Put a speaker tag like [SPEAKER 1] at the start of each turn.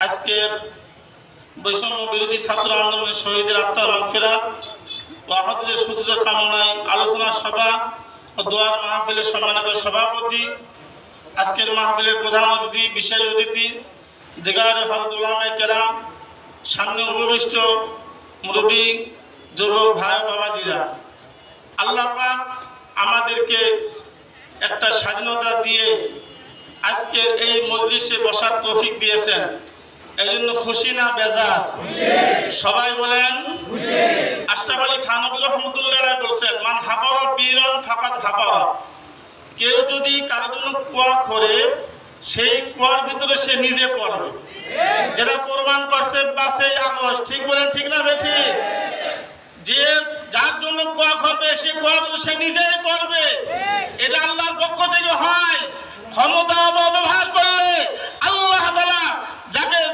[SPEAKER 1] আজকের বৈষম্য বিরোধী ছাত্র আন্দোলনের শহীদের আত্মার মাগফিরাত ও আহতদের সুস্থ কামনায় আলোচনা সভা ও দোয়ার মাহফিলের সম্মানিত সভাপতি, আজকের মাহফিলের প্রধান অতিথি, বিশেষ অতিথি, জেগার হজরতুল্লাহ কেরাম, সামনে উপবিষ্ট মুরব্বী, যুবক ভাই বাবাজিরা। আল্লাহ আমাদেরকে একটা স্বাধীনতা দিয়ে আজকের এই মজলিসে বসার তৌফিক দিয়েছেন। এই জন্য খুশি না বেজার? সবাই বলেন, আশরাফ আলী থানবী রহমতুল্লাহ বলছেন, মান হাফার বীরন ফাকাত হাফার। কেউ যদি কারোর জন্য কুয়া করে সেই কুয়ার ভিতরে সে নিজে পড়বে। যেটা প্রমাণ করছে পাঁচই আগস্ট। ঠিক বলেন, ঠিক না বেঠি? যে যার জন্য কুয়া করবে সে কুয়া সে নিজেই পড়বে। এটা আল্লাহর পক্ষ থেকে হয়। ক্ষমতা অপব্যবহার যাকে